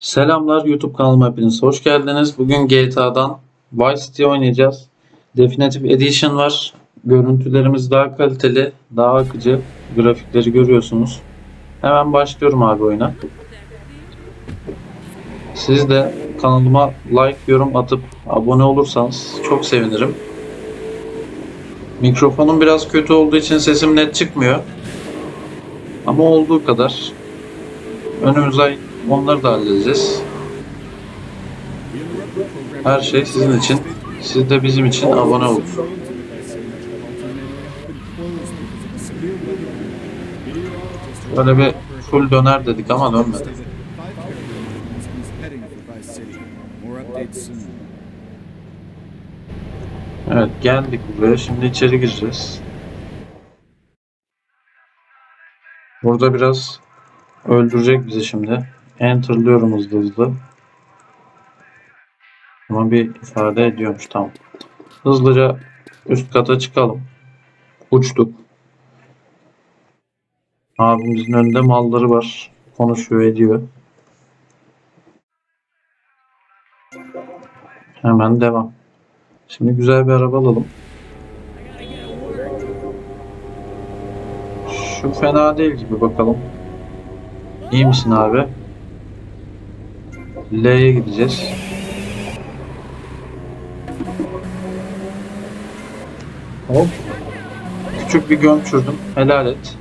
Selamlar YouTube kanalıma hepiniz hoş geldiniz. Bugün GTA'dan Vice City oynayacağız. Definitive Edition var. Görüntülerimiz daha kaliteli, daha akıcı. Grafikleri görüyorsunuz. Hemen başlıyorum abi oyuna. Siz de kanalıma like, yorum atıp abone olursanız çok sevinirim. Mikrofonum biraz kötü olduğu için sesim net çıkmıyor. Ama olduğu kadar önümüz ay onları da halledeceğiz. Her şey sizin için. Siz de bizim için abone olun. Böyle bir full döner dedik ama dönmedi. Evet geldik buraya. Şimdi içeri gireceğiz. Burada biraz öldürecek bizi şimdi. Enter'lıyorum hızlı hızlı. Ama bir ifade ediyormuş tamam. Hızlıca üst kata çıkalım. Uçtuk. Abimizin önünde malları var. Konuşuyor ediyor. Hemen devam. Şimdi güzel bir araba alalım. Şu fena değil gibi bakalım. İyi misin abi? L'ye gideceğiz. Hop. Küçük bir göm çürdüm. Helal et.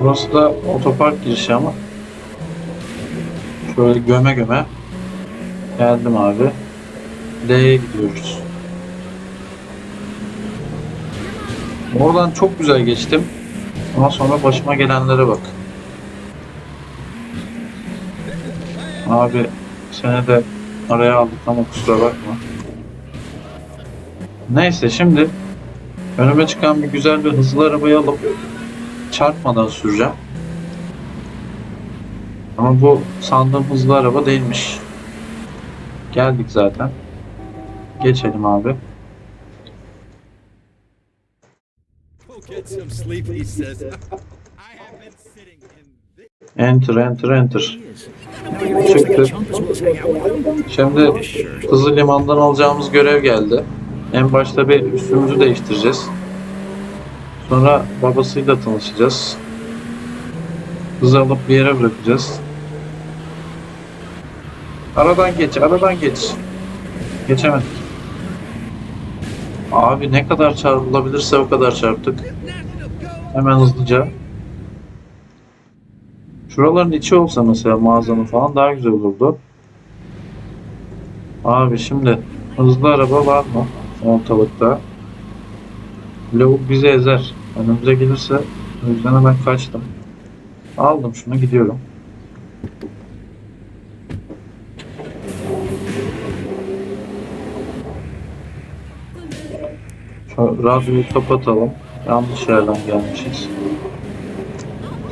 Burası da otopark girişi ama. Şöyle göme göme. Geldim abi. L'ye gidiyoruz. Oradan çok güzel geçtim. Ama sonra başıma gelenlere bak. Abi seni de araya aldık ama kusura bakma. Neyse şimdi önüme çıkan bir güzel bir hızlı arabayı alıp çarpmadan süreceğim. Ama bu sandığım hızlı araba değilmiş. Geldik zaten. Geçelim abi. Enter enter enter. Çıktı. Şimdi Kızıl Liman'dan alacağımız görev geldi. En başta bir üstümüzü değiştireceğiz. Sonra babasıyla tanışacağız. Kızı alıp bir yere bırakacağız. Aradan geç, aradan geç. Geçemedik. Abi ne kadar çarpılabilirse o kadar çarptık. Hemen hızlıca. Şuraların içi olsa mesela mağazanın falan daha güzel olurdu. Abi şimdi hızlı araba var mı ortalıkta? Lavuk bizi ezer. Önümüze gelirse o yüzden hemen kaçtım. Aldım şunu gidiyorum. Radyoyu kapatalım. Yanlış yerden gelmişiz.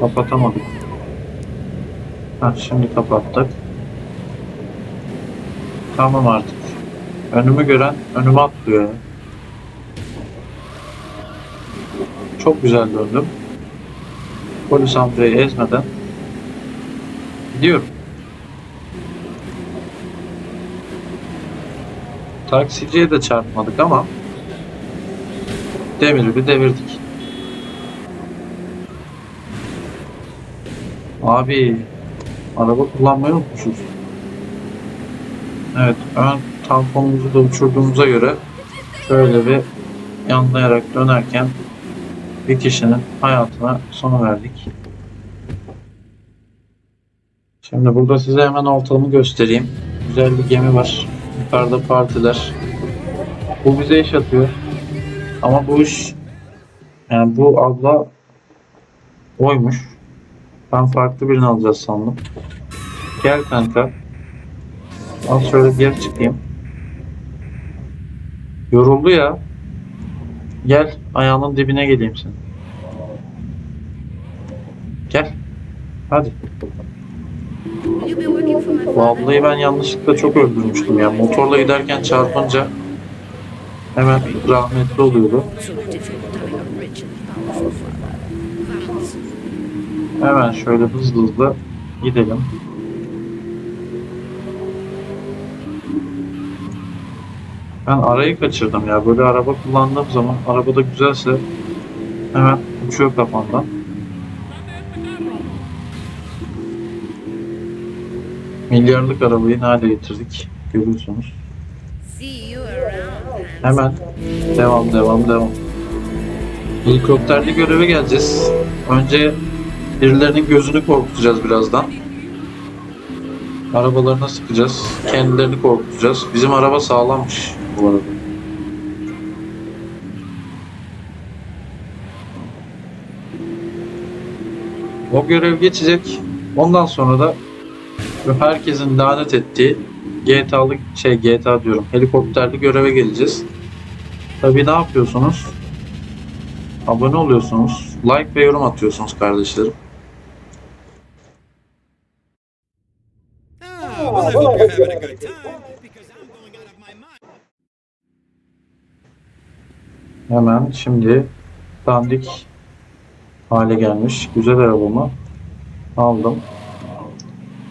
Kapatamadık. Ha, şimdi kapattık. Tamam artık. Önümü gören önüme atlıyor. Çok güzel döndüm. Polis amcayı ezmeden gidiyorum. Taksiciye de çarpmadık ama demiri bir devirdik. Abi araba kullanmayı unutmuşuz. Evet ön tamponumuzu da uçurduğumuza göre şöyle bir yanlayarak dönerken bir kişinin hayatına son verdik. Şimdi burada size hemen ortamı göstereyim. Güzel bir gemi var. Yukarıda partiler. Bu bize iş atıyor. Ama bu iş yani bu abla oymuş. Ben farklı birini alacağız sandım. Gel kanka. Al şöyle geri çıkayım. Yoruldu ya. Gel ayağının dibine geleyim sen. Gel. Hadi. Bu ablayı ben yanlışlıkla çok öldürmüştüm ya. Motorla giderken çarpınca hemen rahmetli oluyordu. Hemen şöyle hızlı hızlı gidelim. Ben arayı kaçırdım ya. Böyle araba kullandığım zaman arabada güzelse hemen uçuyor kafamdan. Milyarlık arabayı nerede getirdik görüyorsunuz. Hemen devam devam devam. Helikopterli göreve geleceğiz. Önce birilerinin gözünü korkutacağız birazdan. Arabalarına sıkacağız. Kendilerini korkutacağız. Bizim araba sağlammış bu arada. O görev geçecek. Ondan sonra da herkesin lanet ettiği GTA'lı şey GTA diyorum. Helikopterli göreve geleceğiz. Tabii ne yapıyorsunuz? Abone oluyorsunuz. Like ve yorum atıyorsunuz kardeşlerim. Having a good time because I'm going out of my mind. Hemen şimdi dandik hale gelmiş. Güzel arabamı aldım.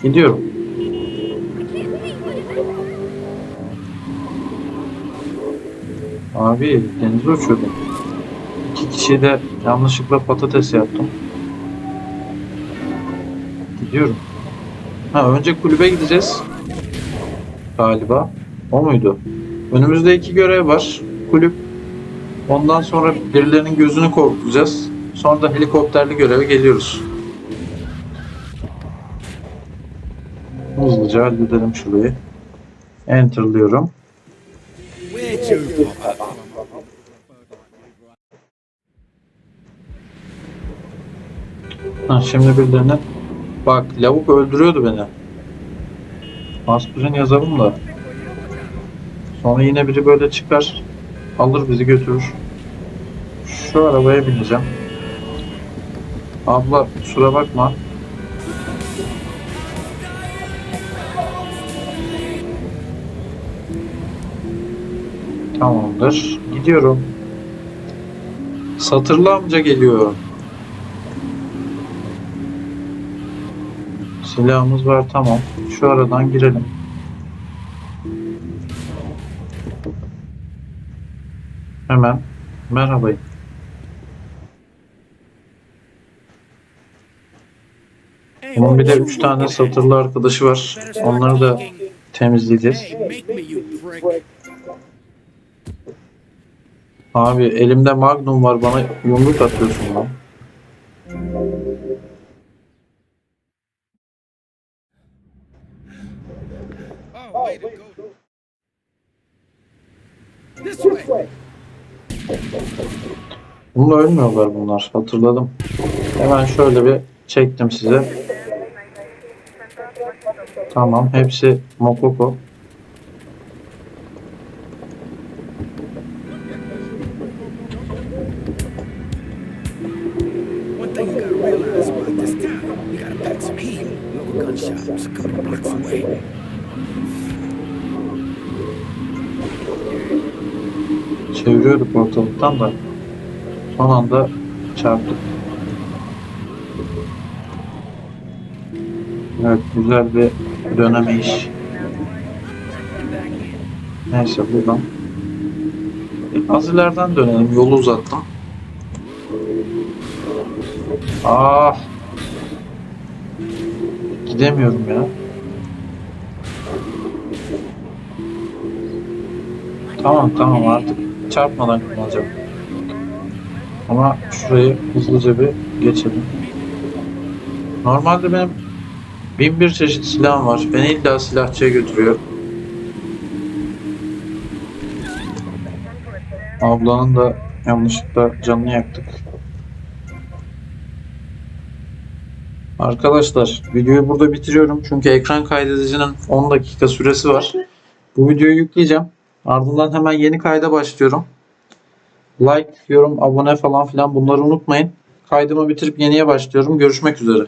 Gidiyorum. Abi denize uçuyordum. İki kişi de yanlışlıkla patates yaptım. Gidiyorum. Ha önce kulübe gideceğiz. Galiba. O muydu? Önümüzde iki görev var. Kulüp. Ondan sonra birilerinin gözünü korkutacağız. Sonra da helikopterli göreve geliyoruz. Hızlıca halledelim şurayı. Enter'lıyorum. Ha, şimdi birilerinin... Bak lavuk öldürüyordu beni. Aspirin yazalım da. Sonra yine biri böyle çıkar. Alır bizi götürür. Şu arabaya bineceğim. Abla kusura bakma. Tamamdır. Gidiyorum. Satırlı amca geliyor. Silahımız var tamam. Şu aradan girelim. Hemen. Merhabayın. Bunun bir de 3 tane satırlı arkadaşı var. Onları da temizleyeceğiz. Abi elimde magnum var bana yumruk atıyorsun lan. Oh, way to go. This way. Bununla ölmüyorlar bunlar. Hatırladım. Hemen şöyle bir çektim size. Tamam. Hepsi Mokoko. Çeviriyorduk ortalıktan da. Son anda çarptık. Evet güzel bir döneme iş. Neyse buradan. Az ileriden dönelim. Yolu uzattım. Ah. Gidemiyorum ya. Tamam tamam artık çarpmadan kullanacağım. Ama şurayı hızlıca bir geçelim. Normalde benim bin bir çeşit silahım var. Beni illa silahçıya götürüyor. Ablanın da yanlışlıkla canını yaktık. Arkadaşlar videoyu burada bitiriyorum. Çünkü ekran kaydedicinin 10 dakika süresi var. Bu videoyu yükleyeceğim. Ardından hemen yeni kayda başlıyorum. Like, yorum, abone falan filan bunları unutmayın. Kaydımı bitirip yeniye başlıyorum. Görüşmek üzere.